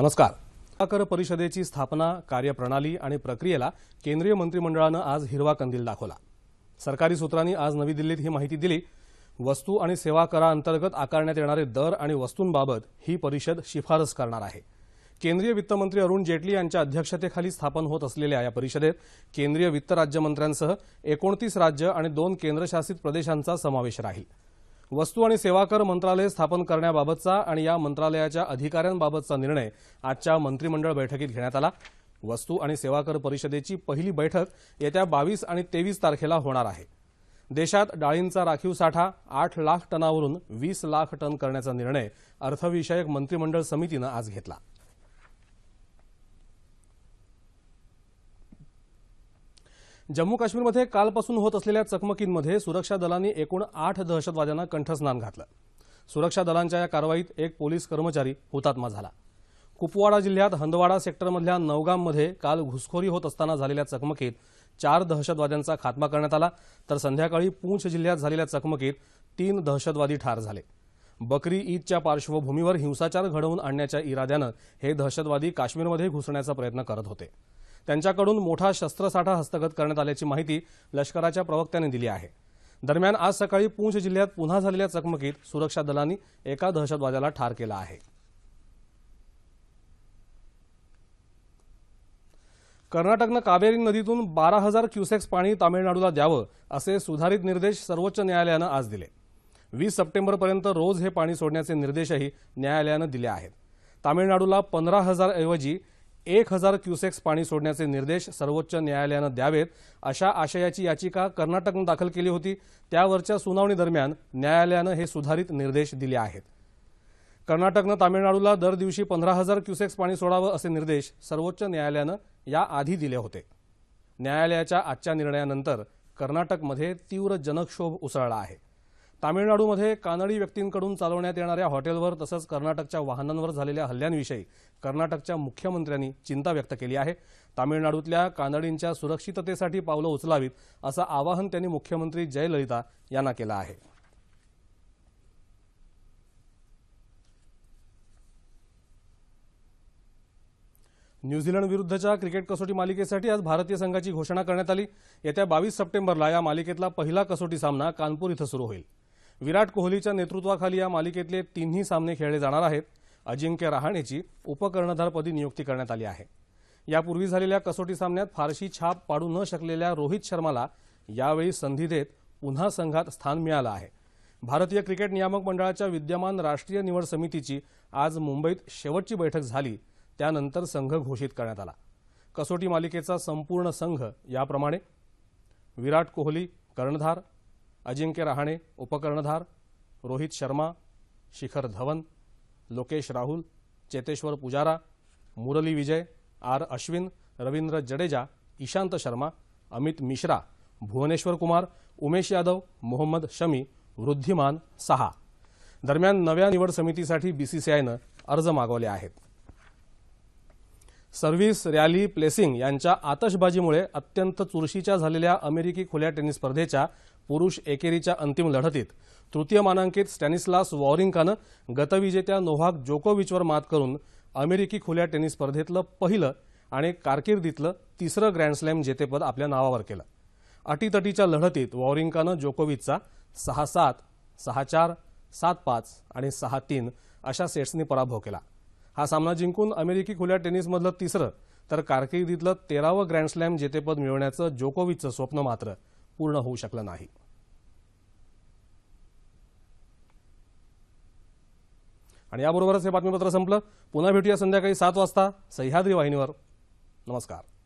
नमस्कार. कर परिषदेची स्थापना कार्यप्रणाली आणि प्रक्रियेला केंद्रीय मंत्रिमंडळानं आज हिरवा कंदील दाखवला. सरकारी सूत्रांनी आज नवी दिल्लीत ही माहिती दिली. वस्तू आणि सेवा कराअंतर्गत आकारण्यात येणारे दर आणि वस्तूंबाबत ही परिषद शिफारस करणार आहे. केंद्रीय वित्तमंत्री अरुण जेटली यांच्या अध्यक्षतेखाली स्थापन होत असलेल्या या परिषदेत केंद्रीय वित्त राज्यमंत्र्यांसह एकोणतीस राज्य आणि दोन केंद्रशासित प्रदेशांचा समावेश राहील. वस्तू आणि सेवा कर मंत्रालय स्थापन करण्याबाबतचा आणि या मंत्रालयाच्या अधिकाऱ्यांबाबतचा निर्णय आजच्या मंत्रिमंडळ बैठकीत घेण्यात आला. वस्तू आणि सेवा कर परिषदेची पहिली बैठक येत्या बावीस आणि तेवीस तारखेला होणार आहे. देशात डाळींचा राखीव साठा आठ लाख टनावरून वीस लाख टन करण्याचा निर्णय अर्थविषयक मंत्रिमंडळ समितीनं आज घेतला. जम्मू काश्मीरमध्ये कालपासून होत असलेल्या चकमकींमध्ये सुरक्षा दलांनी एकूण आठ दहशतवाद्यांना कंठस्नान घातलं. सुरक्षा दलांच्या या कारवाईत एक पोलीस कर्मचारी हुतात्मा झाला. कुपवाडा जिल्ह्यात हंदवाडा सेक्टरमधल्या नवगाममध्ये काल घुसखोरी होत असताना झालेल्या चकमकीत चार दहशतवाद्यांचा खात्मा करण्यात आला तर संध्याकाळी पूंछ जिल्ह्यात झालेल्या चकमकीत तीन दहशतवादी ठार झाले. बकरी ईदच्या पार्श्वभूमीवर हिंसाचार घडवून आणण्याच्या इराद्यानं हे दहशतवादी काश्मीरमध्ये घुसण्याचा प्रयत्न करत होते. त्यांच्याकडून मोठा शस्त्रसाठा हस्तगत करण्यात आल्याची माहिती लष्कराच्या प्रवक्त्याने दिली आहे. दरम्यान आज सकाळी पूंछ जिल्ह्यात पुन्हा झालेल्या चकमकीत सुरक्षा दलांनी एका दहशतवाद्याला ठार केला आहे. कर्नाटकनं कावेरी नदीतून बारा हजार क्युसेक्स पाणी तामिळनाडूला द्यावं असे सुधारित निर्देश सर्वोच्च न्यायालयानं आज दिले. वीस सप्टेंबरपर्यंत रोज हे पाणी सोडण्याचे निर्देशही न्यायालयानं दिले आहेत. तामिळनाडूला पंधरा हजार ऐवजी एक हजार क्युसेक्स पाणी सोडण्याचे निर्देश सर्वोच्च न्यायालयानं द्यावेत अशा आशयाची याचिका कर्नाटकनं दाखल केली होती. त्यावरच्या सुनावणी दरम्यान न्यायालयानं हे सुधारित निर्देश दिले आहेत. कर्नाटकनं तामिळनाडूला दर दिवशी पंधरा हजार क्युसेक्स पाणी सोडावं असे निर्देश सर्वोच्च न्यायालयानं याआधी दिले होते. न्यायालयाच्या आजच्या निर्णयानंतर कर्नाटकमध्ये तीव्र जनक्षोभ उसळला आहे. तामिळनाडूमध्ये कानडी व्यक्तींकडून चालवण्यात येणाऱ्या हॉटेलवर तसंच कर्नाटकच्या वाहनांवर झालेल्या हल्ल्यांविषयी कर्नाटकच्या मुख्यमंत्र्यांनी चिंता व्यक्त केली आहे. तामिळनाडूतल्या कानडींच्या सुरक्षिततेसाठी पावलं उचलावीत असं आवाहन त्यांनी मुख्यमंत्री जयललिता यांना केलं आहे. न्यूझीलंड विरुद्धच्या क्रिकेट कसोटी मालिकेसाठी आज भारतीय संघाची घोषणा करण्यात आली. येत्या बावीस सप्टेंबरला या मालिकेतला पहिला कसोटी सामना कानपूर इथं सुरू होईल. विराट कोहलीच्या नेतृत्वाखाली या मालिकेतले तिन्ही सामने खेळले जाणार आहेत. अजिंक्य रहाणेची उपकर्णधारपदी नियुक्ती करण्यात आली आहे. यापूर्वी झालेल्या कसोटी सामन्यात फारशी छाप पाडू न शकलेल्या रोहित शर्माला यावेळी संधी देत पुन्हा संघात स्थान मिळालं आहे. भारतीय क्रिकेट नियामक मंडळाच्या विद्यमान राष्ट्रीय निवड समितीची आज मुंबईत शेवटची बैठक झाली. त्यानंतर संघ घोषित करण्यात आला. कसोटी मालिकेचा संपूर्ण संघ याप्रमाणे विराट कोहली कर्णधार अजिंक्य रहाणे उपकर्णधार रोहित शर्मा शिखर धवन लोकेश राहुल चेतेश्वर पुजारा मुरली विजय आर अश्विन रवींद्र जडेजा ईशांत शर्मा अमित मिश्रा भुवनेश्वर कुमार उमेश यादव मोहम्मद शमी वृद्धिमान सहा. दरम्यान नव्या निवड समितीसाठी बीसीसीआयनं अर्ज मागवले आहेत. सर्व्हिस रॅली प्लेसिंग यांच्या आतषबाजीमुळे अत्यंत चुरशीच्या झालेल्या अमेरिकी खुल्या टेनिस स्पर्धेच्या पुरुष एकेरीच्या अंतिम लढतीत तृतीय मानांकित स्टॅनिस्लास वॉरिंकानं गतविजेत्या नोव्हाक जोकोविचवर मात करून अमेरिकी खुल्या टेनिस स्पर्धेतलं पहिलं आणि कारकिर्दीतलं तिसरं ग्रँडस्लॅम जेतेपद आपल्या नावावर केलं. अटीतटीच्या लढतीत वॉरिंकानं जोकोविचचा सहा सात सहा चार सात पाच आणि सहा तीन अशा सेट्सनी पराभव केला. हा सामना जिंकून अमेरिकी खुल्या टेनिसमधलं तिसरं तर कारकिर्दीतलं तेरावं ग्रँडस्लॅम जेतेपद मिळवण्याचं जोकोविचचं स्वप्न मात्र पूर्ण होऊ शकलं नाही. आणि याबरोबरच हे बातमीपत्र संपलं. पुन्हा भेटूया संध्याकाळी सात वाजता सह्याद्री वाहिनीवर. नमस्कार.